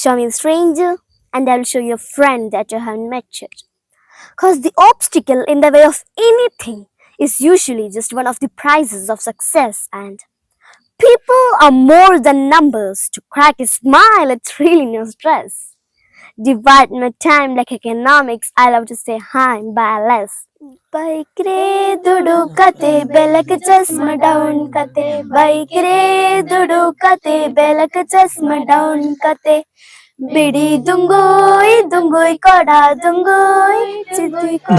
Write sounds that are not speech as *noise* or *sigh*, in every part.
Show me a stranger, and I'll show you a friend that you haven't met yet. Because the obstacle in the way of anything is usually just one of the prizes of success, and people are more than numbers. To crack a smile, it's really no stress. divide my time like economics. I love to say hi balance. Bike रे दुडू कते बेलक चश्म down कते bike रे दुडू कते बेलक चश्म down कते ബിടി ദുങ്കോയ് ദുങ്കോയ് കൊടാ ദുങ്കോയ്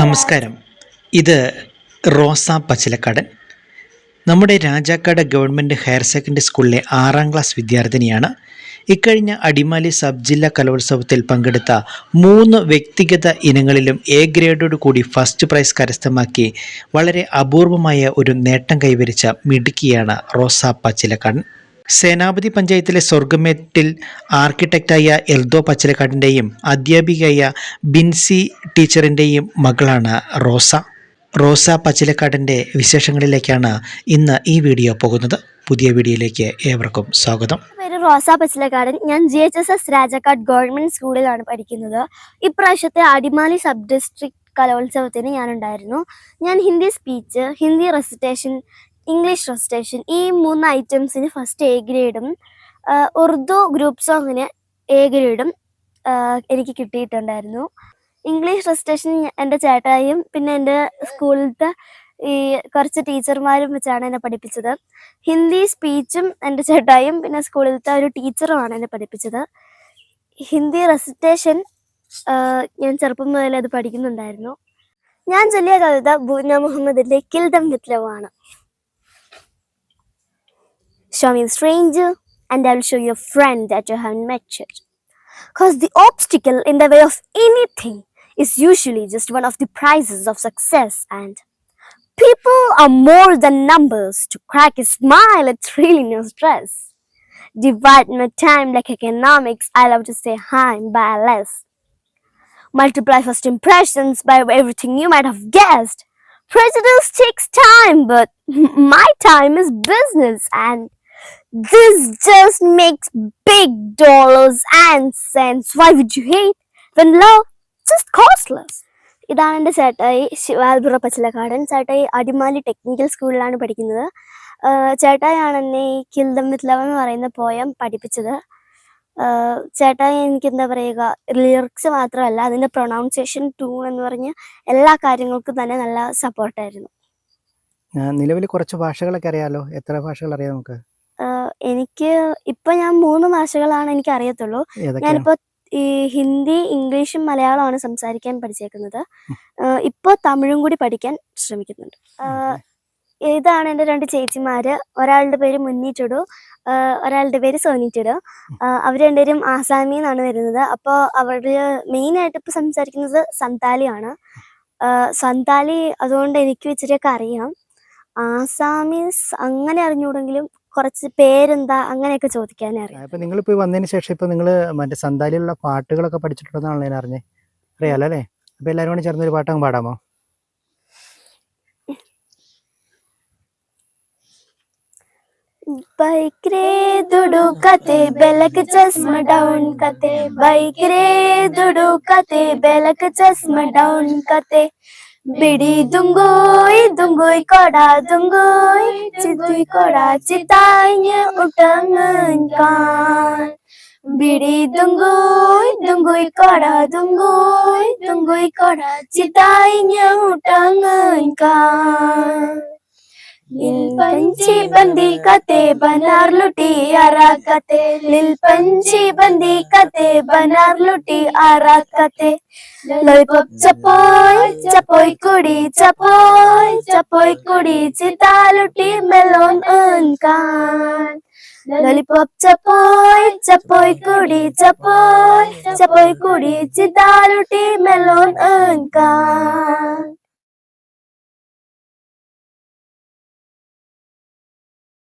നമസ്കാരം ഇത് Rosa പച്ചിലക്കാടൻ നമ്മുടെ രാജാക്കാട് ഗവൺമെന്റ് ഹയർ സെക്കൻഡറി സ്കൂളിലെ ആറാം ക്ലാസ് വിദ്യാർത്ഥിനിയാണ്. ഇക്കഴിഞ്ഞ അടിമാലി സബ് ജില്ലാ കലോത്സവത്തിൽ പങ്കെടുത്ത മൂന്ന് വ്യക്തിഗത ഇനങ്ങളിലും എ ഗ്രേഡോട് കൂടി ഫസ്റ്റ് പ്രൈസ് കരസ്ഥമാക്കി വളരെ അപൂർവമായ ഒരു നേട്ടം കൈവരിച്ച മിടുക്കിയാണ് റോസ പച്ചിലക്കാടൻ സേനാപതി പഞ്ചായത്തിലെ സ്വർഗമേറ്റിൽ ആർക്കിടെക്റ്റായ എൽദോ പച്ചിലക്കാടിന്റെയും അധ്യാപികയായ ബിൻസി ടീച്ചറിന്റെയും മകളാണ് റോസ. റോസ പച്ചിലക്കാടിന്റെ വിശേഷങ്ങളിലേക്കാണ് ഇന്ന് ഈ വീഡിയോ പോകുന്നത്. പുതിയ വീഡിയോയിലേക്ക് ഏവർക്കും സ്വാഗതം. പേര് റോസ പച്ചിലക്കാടൻ. ഞാൻ G H S S Rajakkad government സ്കൂളിലാണ് പഠിക്കുന്നത്. ഇപ്രാവശ്യത്തെ അടിമാലി സബ് ഡിസ്ട്രിക്ട് കലോത്സവത്തിന് ഞാനുണ്ടായിരുന്നു. ഞാൻ Hindi speech Hindi recitation English recitation ഈ മൂന്ന് ഐറ്റംസിന് ഫസ്റ്റ് എ ഗ്രേഡും ഉറുദു ഗ്രൂപ്പ് സോങ്ങിന് എ ഗ്രേഡും എനിക്ക് കിട്ടിയിട്ടുണ്ടായിരുന്നു. ഇംഗ്ലീഷ് റെസിറ്റേഷൻ എന്റെ ചേട്ടായും പിന്നെ എന്റെ സ്കൂളിലത്തെ ഈ കുറച്ച് ടീച്ചർമാരും വെച്ചാണ് എന്നെ പഠിപ്പിച്ചത്. ഹിന്ദി സ്പീച്ചും എന്റെ ചേട്ടായും പിന്നെ സ്കൂളിലത്തെ ഒരു ടീച്ചറുമാണ് എന്നെ പഠിപ്പിച്ചത്. ഹിന്ദി റെസിറ്റേഷൻ ഞാൻ ചെറുപ്പം മുതലേ അത് പഠിക്കുന്നുണ്ടായിരുന്നു. ഞാൻ ചൊല്ലിയ കവിത ബൂന മുഹമ്മദിന്റെ കിൽ ദം വിത്ത് ലവ് ആണ്. Show me stranger and I'll show you a friend that you haven't met yet. Because the obstacle the is usually just one of the prizes of success, and people are more than numbers. To crack a smile, it's really no stress. Divide my time like economics. I love to say hi, bye less. Multiply first impressions by everything you might have guessed. Prejudice takes time, but *laughs* my time is business, and this just makes big dollars and cents. Why would you hate when love just costless ഇതാണ് എന്റെ ചേട്ടായി ശിവാൽപുറ പച്ചിലക്കാടൻ. ചേട്ടായി Adimali technical സ്കൂളിലാണ് പഠിക്കുന്നത്. ചേട്ടായാണ് എന്നെ ഈ കിൽദം with love എന്ന് പറയുന്ന പോയം പഠിപ്പിച്ചത്. ചേട്ടായി എനിക്ക് എന്താ പറയുക ലിറിക്സ് മാത്രമല്ല അതിന്റെ പ്രൊണൗൺസിയേഷൻ ട്യൂൺ എന്ന് പറഞ്ഞ് എല്ലാ കാര്യങ്ങൾക്കും തന്നെ നല്ല സപ്പോർട്ടായിരുന്നു നിലവിൽ കുറച്ച് ഭാഷകളൊക്കെ അറിയാലോ? എത്ര ഭാഷകൾ അറിയാം നമുക്ക്? എനിക്ക് ഇപ്പൊ ഞാൻ മൂന്ന് ഭാഷകളാണ് എനിക്ക് അറിയത്തുള്ളൂ. ഞാനിപ്പോ ഈ ഹിന്ദി ഇംഗ്ലീഷും മലയാളമാണ് സംസാരിക്കാൻ പഠിച്ചേക്കുന്നത്. ഇപ്പോൾ ഇപ്പൊ തമിഴും കൂടി പഠിക്കാൻ ശ്രമിക്കുന്നുണ്ട്. ഇതാണ് എന്റെ രണ്ട് ചേച്ചിമാര്. ഒരാളുടെ പേര് മുന്നി ചുടു ഒരാളുടെ പേര് സോനിച്ചിടു അവർ രണ്ടുപേരും ആസാമി നിന്നാണ് വരുന്നത്. അപ്പോൾ അവർ മെയിൻ ആയിട്ട് ഇപ്പൊ സംസാരിക്കുന്നത് സന്താലിയാണ്. സന്താലി അതുകൊണ്ട് എനിക്ക് ഇച്ചിരിയൊക്കെ അറിയാം. ആസാമീസ് അങ്ങനെ അറിഞ്ഞൂടെങ്കിലും കുറച്ച് പേരെന്താ അങ്ങനെയൊക്കെ ചോദിക്കാൻ അറിയാം. അപ്പൊ നിങ്ങൾ ഇപ്പൊ വന്നതിന് ശേഷം ഇപ്പൊ നിങ്ങൾ മറ്റേ സന്താലിയിലുള്ള പാട്ടുകളൊക്കെ പഠിച്ചിട്ടുണ്ടെന്നാണ് ഞാൻ അറിഞ്ഞേ. അറിയാലോ അല്ലേ? അപ്പൊ എല്ലാരും കൂടി ചേർന്ന് ഒരു പാട്ടങ്ങ് പാടാമോ? बाइक रे दुडू कते बेलक चश्मा डाउन कते बाइक रे दुडू कते बेलक चश्मा डाउन कते বিড়ি দুঙ্গুই দুঙ্গুই কড়া দুঙ্গুই চিতুই কড়া চিতাই উটাং কান বিড়ি দুঙ্গুই দুঙ্গুই কড়া দুঙ্গুই দুঙ্গুই কড়া চিতাই উটাং কান निलपंची बंदी कते बनार लुटी आरा कते। निलपंची बंदी कते बनार लुटी आरा कते। लई पप चपोय चपोई कुड़ी चपोय चपोय कुड़ी चिता लुटी मेलोन अंकान। लॉलीपॉप चपोय चपोय कुड़ी चपोय चपोई कुड़ी चिता लुटी मेलोन अनकान